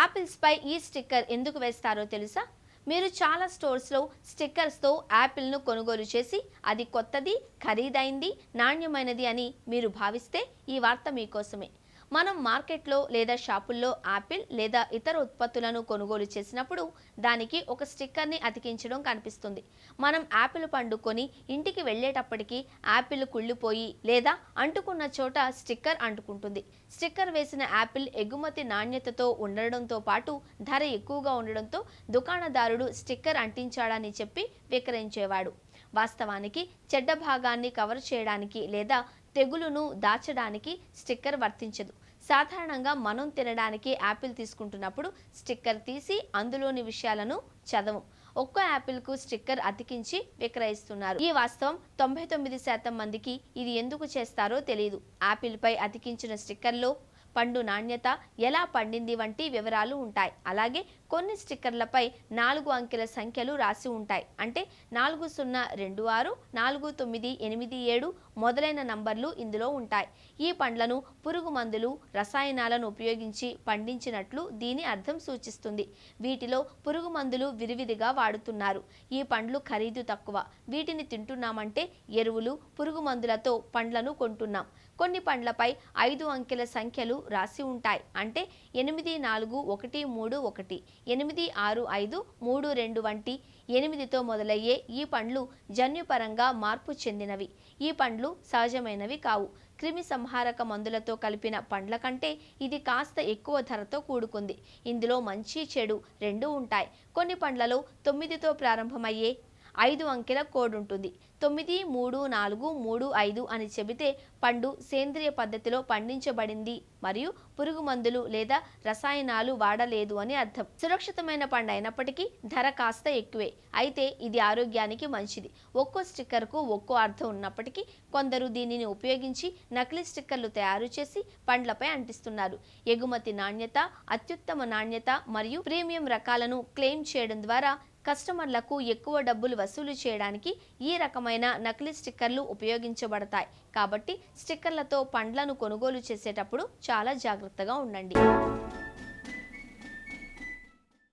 యాపిల్స్పై ఈ స్టిక్కర్ ఎందుకు వేస్తారో తెలుసా? మీరు చాలా స్టోర్స్లో స్టిక్కర్స్తో యాపిల్ను కొనుగోలు చేసి అది కొత్తది ఖరీదైంది నాణ్యమైనది అని మీరు భావిస్తే ఈ వార్త మీకోసమే. మనం మార్కెట్లో లేదా షాపుల్లో యాపిల్ లేదా ఇతర ఉత్పత్తులను కొనుగోలు చేసినప్పుడు దానికి ఒక స్టిక్కర్ని అతికించడం కనిపిస్తుంది. మనం యాపిల్ పండు కొని ఇంటికి వెళ్ళేటప్పటికి యాపిల్ కుళ్ళిపోయి లేదా అంటుకున్న చోట స్టిక్కర్ అంటుకుంటుంది. స్టిక్కర్ వేసిన యాపిల్ ఎగుమతి నాణ్యతతో ఉండడంతో పాటు ధర ఎక్కువగా ఉండడంతో దుకాణదారుడు స్టిక్కర్ అంటించాడని చెప్పి విక్రయించేవాడు. వాస్తవానికి చెడ్డ భాగాన్ని కవర్ చేయడానికి లేదా తెగులును దాచడానికి స్టిక్కర్ వర్తించదు. సాధారణంగా మనం తినడానికి యాపిల్ తీసుకుంటున్నప్పుడు స్టిక్కర్ తీసి అందులోని విషయాలను చదవం. ఒక్క యాపిల్కు స్టిక్కర్ అతికించి విక్రయిస్తున్నారు. ఈ వాస్తవం తొంభై తొమ్మిది శాతం మందికి ఇది ఎందుకు చేస్తారో తెలియదు యాపిల్పై అతికించిన స్టిక్కర్లో పండు నాణ్యత ఎలా పండింది వంటి వివరాలు ఉంటాయి. అలాగే కొన్ని స్టిక్కర్లపై నాలుగు అంకెల సంఖ్యలు రాసి ఉంటాయి. అంటే నాలుగు సున్నా రెండు ఆరు నాలుగు తొమ్మిది ఎనిమిది ఏడు మొదలైన నంబర్లు ఇందులో ఉంటాయి. ఈ పండ్లను పురుగు మందులు రసాయనాలను ఉపయోగించి పండించినట్లు దీని అర్థం సూచిస్తుంది. వీటిలో పురుగు మందులు విరివిదిగా వాడుతున్నారు. ఈ పండ్లు ఖరీదు తక్కువ. వీటిని తింటున్నామంటే ఎరువులు పురుగు మందులతో పండ్లను కొంటున్నాం. కొన్ని పండ్లపై ఐదు అంకెల సంఖ్యలు రాసి ఉంటాయి. అంటే ఎనిమిది నాలుగు ఒకటి మూడు ఒకటి. ఎనిమిది ఆరు ఐదు మూడు రెండు వంటి ఎనిమిదితో మొదలయ్యే ఈ పండ్లు జన్యుపరంగా మార్పు చెందినవి. ఈ పండ్లు సహజమైనవి కావు. క్రిమి సంహారక మందులతో కలిపిన పండ్ల కంటే ఇది కాస్త ఎక్కువ ధరతో కూడుకుంది. ఇందులో మంచి చెడు రెండు ఉంటాయి. కొన్ని పండ్లలో తొమ్మిదితో ప్రారంభమయ్యే ఐదు అంకెల కోడ్ ఉంటుంది తొమ్మిది మూడు నాలుగు మూడు ఐదు అని చెబితే పండు సేంద్రియ పద్ధతిలో పండించబడింది మరియు పురుగు మందులు లేదా రసాయనాలు వాడలేదు అని అర్థం. సురక్షితమైన పండు అయినప్పటికీ ధర కాస్త ఎక్కువే. అయితే ఇది ఆరోగ్యానికి మంచిది. ఒక్కో స్టిక్కర్కు ఒక్కో అర్థం ఉన్నప్పటికీ కొందరు దీనిని ఉపయోగించి నకిలీ స్టిక్కర్లు తయారు చేసి పండ్లపై అంటిస్తున్నారు. ఎగుమతి నాణ్యత అత్యుత్తమ నాణ్యత మరియు ప్రీమియం రకాలను క్లెయిమ్ చేయడం ద్వారా కస్టమర్లకు ఎక్కువ డబ్బులు వసూలు చేయడానికి ఈ రకమైన రకమైన నకిలీ స్టిక్కర్లు ఉపయోగించబడతాయి. కాబట్టి స్టిక్కర్లతో పండ్లను కొనుగోలు చేసేటప్పుడు చాలా జాగ్రత్తగా ఉండండి.